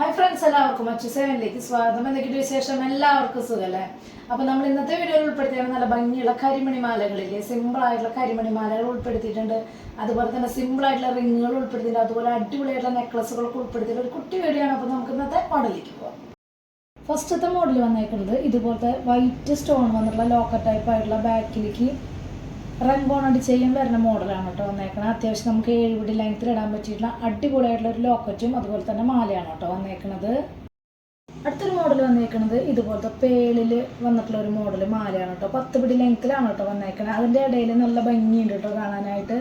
Hi friends എല്ലാവർക്കും. മറ്റു സേവനിലേക്ക് സ്വാഗതം. എന്തൊക്കെയുണ്ട് വിശേഷം? എല്ലാവർക്കും സുഖല്ലേ? അപ്പോൾ നമ്മൾ ഇന്നത്തെ വീഡിയോയിൽ ഉൾപ്പെടുത്തിയാണ് നല്ല ഭംഗിയുള്ള കരിമണി മാലകളില്ലേ സിമ്പിൾ ആയിട്ടുള്ള കരിമണി മാലകൾ ഉൾപ്പെടുത്തിയിട്ടുണ്ട്. അതുപോലെ തന്നെ സിമ്പിൾ ആയിട്ടുള്ള റിങ്ങുകൾ ഉൾപ്പെടുത്തിയിട്ടുണ്ട്. അതുപോലെ അടിപൊളിയായിട്ടുള്ള നെക്ലസുകളൊക്കെ ഉൾപ്പെടുത്തിയിട്ട് ഒരു കുട്ടി വീഡിയോ ആണ്. അപ്പോൾ നമുക്ക് ഇന്നത്തെ മോഡലിലേക്ക് പോകാം ഫസ്റ്റത്തെ മോഡൽ വന്നേക്കുന്നത് ഇതുപോലത്തെ വൈറ്റ് സ്റ്റോൺ വന്നിട്ടുള്ള ലോക്കർ ടൈപ്പ് ആയിട്ടുള്ള ബാക്കിലേക്ക് റംഗോൺ അടിച്ചയും വരുന്ന മോഡലാണ് കേട്ടോ വന്നേക്കണത് അത്യാവശ്യം നമുക്ക് ഏഴുപടി ലെങ്ത്തിൽ ഇടാൻ പറ്റിയിട്ടുള്ള അടിപൊളിയായിട്ടുള്ള ഒരു ലോക്കറ്റും അതുപോലെ തന്നെ മാലയാണ് കേട്ടോ വന്നേക്കണത്. അടുത്തൊരു മോഡൽ വന്നേക്കണത് ഇതുപോലത്തെ പേളിൽ വന്നിട്ടുള്ള ഒരു മോഡൽ മാലയാണ് കേട്ടോ. പത്ത് പിടി ലെങ്ത്തിലാണ് കേട്ടോ വന്നേക്കണത് അതിന്റെ ഇടയിൽ നല്ല ഭംഗിയുണ്ട് കേട്ടോ കാണാനായിട്ട്.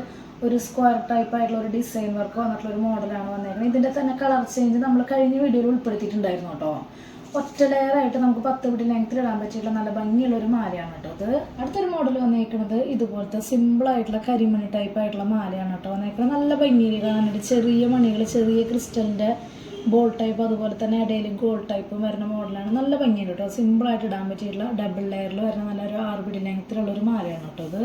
ഒരു സ്ക്വയർ ടൈപ്പ് ആയിട്ടുള്ള ഒരു ഡിസൈൻ വർക്ക് വന്നിട്ടുള്ള ഒരു മോഡലാണ് വന്നേക്കുന്നത് ഇതിന്റെ തന്നെ കളർ ചേഞ്ച് നമ്മൾ കഴിഞ്ഞ വീഡിയോയിൽ ഉൾപ്പെടുത്തിയിട്ടുണ്ടായിരുന്നു കേട്ടോ. ഒറ്റ ലെയറായിട്ട് നമുക്ക് പത്ത് പിടി ലെങ്ത്തിൽ ഇടാൻ പറ്റിയിട്ടുള്ള നല്ല ഭംഗിയുള്ള ഒരു മാലയാണ് കേട്ടോ ഇത്. അടുത്തൊരു മോഡൽ വന്നേക്കുന്നത് ഇതുപോലത്തെ സിമ്പിൾ ആയിട്ടുള്ള കരിമണി ടൈപ്പ് ആയിട്ടുള്ള മാലയാണ് കേട്ടോ വന്നേക്കുന്നത് നല്ല ഭംഗിയിൽ കാണാനായിട്ട് ചെറിയ മണികൾ ചെറിയ ക്രിസ്റ്റലിന്റെ ബോൾ ടൈപ്പ് അതുപോലെ തന്നെ ഇടയിൽ ഗോൾഡ് ടൈപ്പും വരുന്ന മോഡലാണ് നല്ല ഭംഗിയാണ് കേട്ടോ. സിമ്പിൾ ആയിട്ട് ഇടാൻ പറ്റിയിട്ടുള്ള ഡബിൾ ലെയറിൽ വരുന്ന നല്ലൊരു ആറ് പിടി ലെങ്ത്തിലുള്ള ഒരു മാലയാണ് കേട്ടോ ഇത്.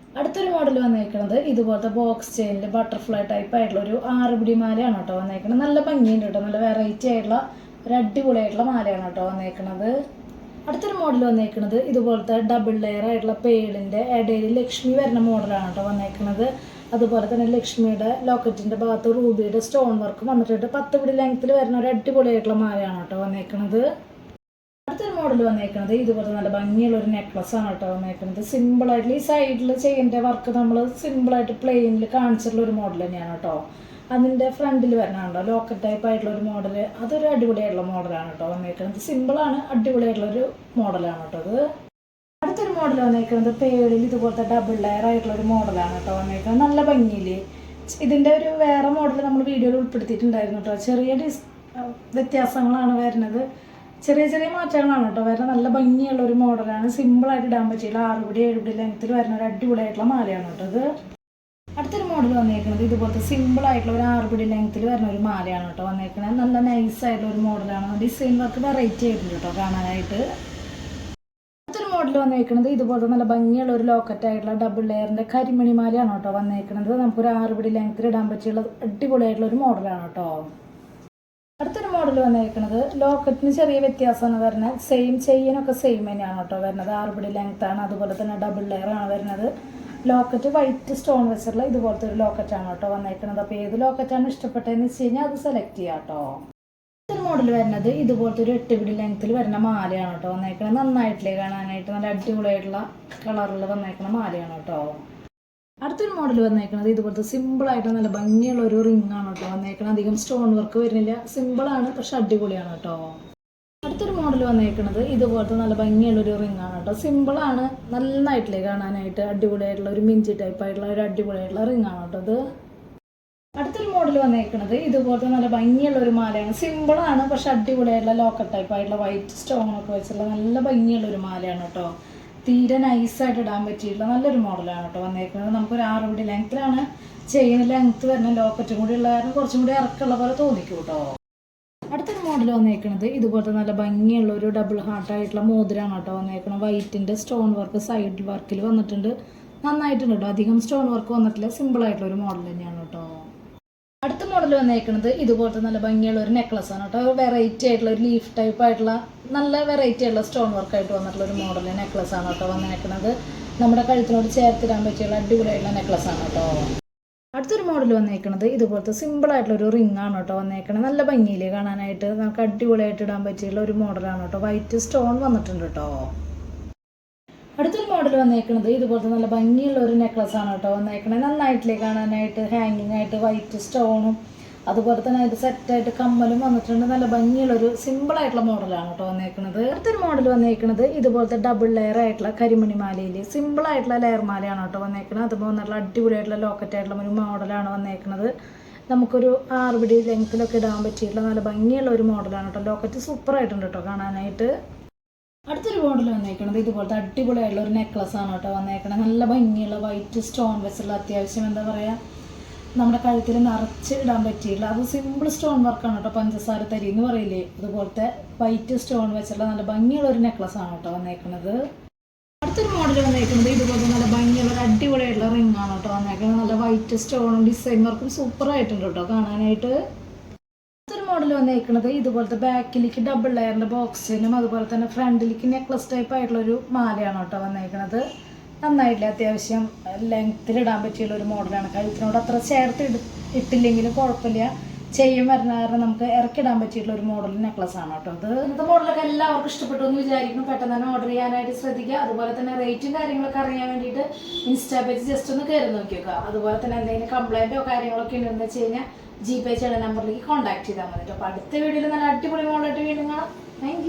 അടുത്തൊരു മോഡൽ വന്നേക്കുന്നത് ഇതുപോലത്തെ ബോക്സ് ചെയിനിൽ ബട്ടർഫ്ലൈ ടൈപ്പ് ആയിട്ടുള്ള ഒരു ആറ് പിടി മാലയാണ് കേട്ടോ വന്നേക്കുന്നത് നല്ല ഭംഗിയുണ്ട് കേട്ടോ. നല്ല വെറൈറ്റി ആയിട്ടുള്ള ഒരു അടിപൊളിയായിട്ടുള്ള മാലയാണ് കേട്ടോ വന്നേക്കുന്നത് അടുത്തൊരു മോഡൽ വന്നേക്കുന്നത് ഇതുപോലത്തെ ഡബിൾ ലെയർ ആയിട്ടുള്ള പേളിന്റെ ഇടയിൽ ലക്ഷ്മി വരുന്ന മോഡലാണ് കേട്ടോ വന്നേക്കുന്നത് അതുപോലെ തന്നെ ലക്ഷ്മിയുടെ ലോക്കറ്റിന്റെ ഭാഗത്ത് റൂബിയുടെ സ്റ്റോൺ വർക്കും വന്നിട്ടുണ്ട്. പത്ത് പിടി ലെങ്ത്തിൽ വരുന്ന ഒരു അടിപൊളിയായിട്ടുള്ള മാലയാണ് കേട്ടോ വന്നേക്കുന്നത് അടുത്തൊരു മോഡൽ വന്നേക്കുന്നത് ഇതുപോലെ നല്ല ഭംഗിയുള്ള ഒരു നെക്ലസ് ആണ് കേട്ടോ വന്നേക്കുന്നത് സിമ്പിൾ ആയിട്ട് ഈ സൈഡിൽ ചെയ്യേണ്ട വർക്ക് നമ്മൾ സിമ്പിൾ ആയിട്ട് പ്ലെയിനിൽ കാണിച്ചിട്ടുള്ള ഒരു മോഡൽ തന്നെയാണ് കേട്ടോ. അതിന്റെ ഫ്രണ്ടിൽ വരണുണ്ടോ? ലോക്കൽ ടൈപ്പ് ആയിട്ടുള്ള ഒരു മോഡൽ അതൊരു അടിപൊളിയായിട്ടുള്ള മോഡലാണ് കേട്ടോ വന്നേക്കുന്നത് സിമ്പിളാണ് അടിപൊളിയായിട്ടുള്ള ഒരു മോഡലാണ് കേട്ടോ അത്. അടുത്തൊരു മോഡൽ വന്നേക്കുന്നത് പേളിൽ ഇതുപോലത്തെ ഡബിൾ ലെയർ ആയിട്ടുള്ള ഒരു മോഡലാണ് കേട്ടോ വന്നേക്കുന്നത് നല്ല ഭംഗിയിൽ ഇതിന്റെ ഒരു വേറെ മോഡൽ നമ്മൾ വീഡിയോയിൽ ഉൾപ്പെടുത്തിയിട്ടുണ്ടായിരുന്നു കേട്ടോ ചെറിയ ഡിസ് വ്യത്യാസങ്ങളാണ് വരുന്നത്. ചെറിയ ചെറിയ മാറ്റങ്ങളാണ് കേട്ടോ വരുന്നത്. നല്ല ഭംഗിയുള്ള ഒരു മോഡലാണ് സിമ്പിളായിട്ട് ഇടാൻ പറ്റിയില്ല. ആറുപടി ഏഴുപടി ലെങ്ത്തിൽ വരുന്ന ഒരു അടിപൊളിയായിട്ടുള്ള മാലയാണ് കേട്ടോ ഇത് അടുത്തൊരു മോഡൽ വന്നേക്കുന്നത് ഇതുപോലത്തെ സിമ്പിൾ ആയിട്ടുള്ള ഒരു ആറുപിടി ലെങ്ത്തിൽ വരുന്ന ഒരു മാലയാണ് കേട്ടോ വന്നേക്കുന്നത് നല്ല നൈസ് ആയിട്ടുള്ള ഒരു മോഡലാണ് ഡിസൈൻ വർക്ക് വെറൈറ്റി ആയിട്ടുണ്ട് കേട്ടോ കാണാനായിട്ട്. അടുത്തൊരു മോഡൽ വന്നേക്കുന്നത് ഇതുപോലത്തെ നല്ല ഭംഗിയുള്ള ഒരു ലോക്കറ്റ് ആയിട്ടുള്ള ഡബിൾ ലെയറിന്റെ കരിമണി മാലയാണ് കേട്ടോ വന്നേക്കുന്നത് നമുക്കൊരു ആറുപിടി ലെങ്ത്തിൽ ഇടാൻ പറ്റിയുള്ള അടിപൊളിയായിട്ടുള്ള ഒരു മോഡലാണ് കേട്ടോ. അടുത്തൊരു മോഡൽ വന്നേക്കുന്നത് ലോക്കറ്റിന് ചെറിയ വ്യത്യാസമാണ് വരുന്നത്. സെയിം ചെയിനൊക്കെ സെയിം തന്നെയാണ് കേട്ടോ വരുന്നത്. ആറുപിടി ലെങ്ത് ആണ്. അതുപോലെ തന്നെ ഡബിൾ ലെയർ ആണ് വരുന്നത്. ലോക്കറ്റ് വൈറ്റ് സ്റ്റോൺ വെച്ചിട്ടുള്ള ഇതുപോലത്തെ ഒരു ലോക്കറ്റാണ് കേട്ടോ വന്നേക്കുന്നത് അപ്പോൾ ഏത് ലോക്കറ്റാണ് ഇഷ്ടപ്പെട്ടതെന്ന് വെച്ച് കഴിഞ്ഞാൽ അത് സെലക്ട് ചെയ്യാം കേട്ടോ. മോഡൽ വരുന്നത് ഇതുപോലത്തെ ഒരു എട്ട് പിടി ലെങ്ത്തിൽ വരുന്ന മാലയാണ് കേട്ടോ വന്നേക്കുന്നത് നന്നായിട്ടില്ലേ കാണാനായിട്ട്? നല്ല അടിപൊളിയായിട്ടുള്ള കളറിൽ വന്നേക്കുന്ന മാലയാണ് കേട്ടോ. അടുത്തൊരു മോഡൽ വന്നേക്കുന്നത് ഇതുപോലത്തെ സിമ്പിൾ ആയിട്ട് നല്ല ഭംഗിയുള്ള ഒരു റിംഗ് ആണ് കേട്ടോ വന്നേക്കുന്നത് അധികം സ്റ്റോൺ വർക്ക് വരുന്നില്ല. സിമ്പിൾ ആണ് പക്ഷെ അടിപൊളിയാണ് കേട്ടോ. മോഡൽ വന്നേക്കുന്നത് ഇതുപോലത്തെ നല്ല ഭംഗിയുള്ള ഒരു റിംഗ് ആണ് കേട്ടോ. സിമ്പിൾ ആണ്. നന്നായിട്ടില്ലേ കാണാനായിട്ട്? അടിപൊളിയായിട്ടുള്ള ഒരു മിഞ്ചി ടൈപ്പ് ആയിട്ടുള്ള ഒരു അടിപൊളിയായിട്ടുള്ള റിംഗ് ആണ് കേട്ടോ ഇത്. അടുത്തൊരു മോഡൽ വന്നേക്കുന്നത് ഇതുപോലത്തെ നല്ല ഭംഗിയുള്ള ഒരു മാലയാണ്. സിമ്പിൾ ആണ് പക്ഷെ അടിപൊളിയായിട്ടുള്ള ലോക്കൽ ടൈപ്പ് ആയിട്ടുള്ള വൈറ്റ് സ്റ്റോൺ ഒക്കെ വെച്ചുള്ള നല്ല ഭംഗിയുള്ള ഒരു മാലയാണ് കേട്ടോ. തീരെ നൈസായിട്ട് ഇടാൻ പറ്റിയിട്ടുള്ള നല്ലൊരു മോഡലാണ് കേട്ടോ വന്നേക്കുന്നത് നമുക്കൊരു ആറ് പിടി ലെങ്ത്തിലാണ് ചെയിൻ ലെങ്ത്ത് വരുന്ന ലോക്കറ്റും കൂടി ഉള്ള കാരണം കുറച്ചും കൂടി ഇറക്കമുള്ള പോലെ തോന്നിക്കും കേട്ടോ. അടുത്തൊരു മോഡൽ വന്നേക്കുന്നത് ഇതുപോലത്തെ നല്ല ഭംഗിയുള്ള ഒരു ഡബിൾ ഹാർട്ടായിട്ടുള്ള മോതിരാണ് കേട്ടോ വന്നേക്കണം വൈറ്റിന്റെ സ്റ്റോൺ വർക്ക് സൈഡ് വർക്കിൽ വന്നിട്ടുണ്ട്. നന്നായിട്ടുണ്ട് കേട്ടോ. അധികം സ്റ്റോൺ വർക്ക് വന്നിട്ടില്ല. സിമ്പിൾ ആയിട്ടുള്ള ഒരു മോഡൽ തന്നെയാണ് കേട്ടോ. അടുത്ത മോഡൽ വന്നേക്കുന്നത് ഇതുപോലത്തെ നല്ല ഭംഗിയുള്ള ഒരു നെക്ലസ് ആണ് കേട്ടോ. വെറൈറ്റി ആയിട്ടുള്ള ഒരു ലീഫ് ടൈപ്പ് ആയിട്ടുള്ള നല്ല വെറൈറ്റി ആയിട്ടുള്ള സ്റ്റോൺ വർക്ക് ആയിട്ട് വന്നിട്ടുള്ള ഒരു മോഡൽ നെക്ലസ് ആണ് കേട്ടോ വന്നേക്കുന്നത് നമ്മുടെ കഴുത്തിനോട് ചേർത്തിടാൻ പറ്റിയുള്ള അടിപൊളിയായിട്ടുള്ള നെക്ലസ് ആണ് കേട്ടോ. അടുത്തൊരു മോഡൽ വന്നേക്കുന്നത് ഇതുപോലത്തെ സിമ്പിൾ ആയിട്ടുള്ള ഒരു റിംഗ് ആണ് കേട്ടോ വന്നേക്കണത്. നല്ല ഭംഗിയിൽ കാണാനായിട്ട്? നമുക്ക് അടിപൊളിയായിട്ട് ഇടാൻ പറ്റിയുള്ള ഒരു മോഡലാണ് കേട്ടോ. വൈറ്റ് സ്റ്റോൺ വന്നിട്ടുണ്ട് കേട്ടോ. അടുത്തൊരു മോഡൽ വന്നേക്കുന്നത് ഇതുപോലത്തെ നല്ല ഭംഗിയുള്ള ഒരു നെക്ലസ് ആണ് കേട്ടോ വന്നേക്കണത്. നന്നായിട്ടില്ലേ കാണാനായിട്ട്? ഹാങ്ങിങ് ആയിട്ട് വൈറ്റ് സ്റ്റോണും അതുപോലെ തന്നെ അതിന്റെ സെറ്റായിട്ട് കമ്മലും വന്നിട്ടുണ്ട്. നല്ല ഭംഗിയുള്ള ഒരു സിമ്പിൾ ആയിട്ടുള്ള മോഡലാണ് കേട്ടോ വന്നേക്കുന്നത് അടുത്തൊരു മോഡൽ വന്നേക്കുന്നത് ഇതുപോലത്തെ ഡബിൾ ലെയർ ആയിട്ടുള്ള കരിമണി മാലയിൽ സിമ്പിൾ ആയിട്ടുള്ള ലെയർ മാലയാണ് കേട്ടോ വന്നേക്കുന്നത് അതുപോലെ വന്നിട്ടുള്ള അടിപൊളിയായിട്ടുള്ള ലോക്കറ്റ് ആയിട്ടുള്ള ഒരു മോഡലാണ് വന്നേക്കുന്നത് നമുക്കൊരു ആറുപിടി ലെങ്ത്തിലൊക്കെ ഇടാൻ പറ്റിയിട്ടുള്ള നല്ല ഭംഗിയുള്ള ഒരു മോഡലാണ് കേട്ടോ. ലോക്കറ്റ് സൂപ്പർ ആയിട്ടുണ്ട് കേട്ടോ കാണാനായിട്ട്. അടുത്തൊരു മോഡൽ വന്നേക്കുന്നത് ഇതുപോലത്തെ അടിപൊളിയായിട്ടുള്ള ഒരു നെക്ലസ് ആണ് കേട്ടോ വന്നേക്കണത്. നല്ല ഭംഗിയുള്ള വൈറ്റ് സ്റ്റോൺ വെച്ചുള്ള അത്യാവശ്യം എന്താ പറയുക നമ്മുടെ കഴുത്തിൽ നിറച്ച് ഇടാൻ പറ്റിയില്ല അത് സിമ്പിൾ സ്റ്റോൺ വർക്കാണ് കേട്ടോ. പഞ്ചസാര തരി എന്ന് പറയില്ലേ? അതുപോലത്തെ വൈറ്റ് സ്റ്റോൺ വെച്ചുള്ള നല്ല ഭംഗിയുള്ള ഒരു നെക്ലസ് ആണ് കേട്ടോ വന്നേക്കുന്നത് അടുത്തൊരു മോഡൽ വന്നേക്കുന്നത് ഇതുപോലെ നല്ല ഭംഗിയുള്ള ഒരു അടിപൊളിയായിട്ടുള്ള റിംഗ് ആണ് കേട്ടോ വന്നേക്കുന്നത് നല്ല വൈറ്റ് സ്റ്റോണും ഡിസൈൻ വർക്കും സൂപ്പർ ആയിട്ടുണ്ട് കേട്ടോ കാണാനായിട്ട്. അടുത്തൊരു മോഡൽ വന്നേക്കുന്നത് ഇതുപോലത്തെ ബാക്കിലേക്ക് ഡബിൾ ലെയറിന്റെ ബോക്സിനും അതുപോലെ തന്നെ ഫ്രണ്ടിലേക്ക് നെക്ലസ് ടൈപ്പ് ആയിട്ടുള്ള ഒരു മാലയാണ് കേട്ടോ വന്നേക്കുന്നത് നന്നായിട്ടില്ല? അത്യാവശ്യം ലെങ്ത്തിൽ ഇടാൻ പറ്റിയുള്ള ഒരു മോഡലാണ് കഴുത്തിനോട് അത്ര ചേർത്ത് ഇട് ഇട്ടില്ലെങ്കിലും കുഴപ്പമില്ല. ചെയ്യും വരുന്ന കാരണം നമുക്ക് ഇറക്കിടാൻ പറ്റിയിട്ടുള്ള ഒരു മോഡൽ നെക്ലസ് ആണ് കേട്ടോ അത്. ഇന്നത്തെ മോഡലൊക്കെ എല്ലാവർക്കും ഇഷ്ടപ്പെട്ടു എന്ന് വിചാരിക്കുന്നു. പെട്ടെന്ന് തന്നെ ഓർഡർ ചെയ്യാനായിട്ട് ശ്രദ്ധിക്കുക. അതുപോലെ തന്നെ റേറ്റും കാര്യങ്ങളൊക്കെ അറിയാൻ വേണ്ടിയിട്ട് ഇൻസ്റ്റാ പേജ് ജസ്റ്റ് ഒന്ന് കയറി നോക്കി നോക്കുക അതുപോലെ തന്നെ എന്തെങ്കിലും കംപ്ലൈന്റോ കാര്യങ്ങളൊക്കെ ഉണ്ടെന്ന് വെച്ച് കഴിഞ്ഞാൽ ജി പേ ചെയ്യുന്ന നമ്പറിലേക്ക് കോൺടാക്ട് ചെയ്താൽ മതി അപ്പോൾ അടുത്ത വീഡിയോയിൽ നല്ല അടിപൊളി മോഡലായിട്ട് വീണ്ടും കാണാം. താങ്ക്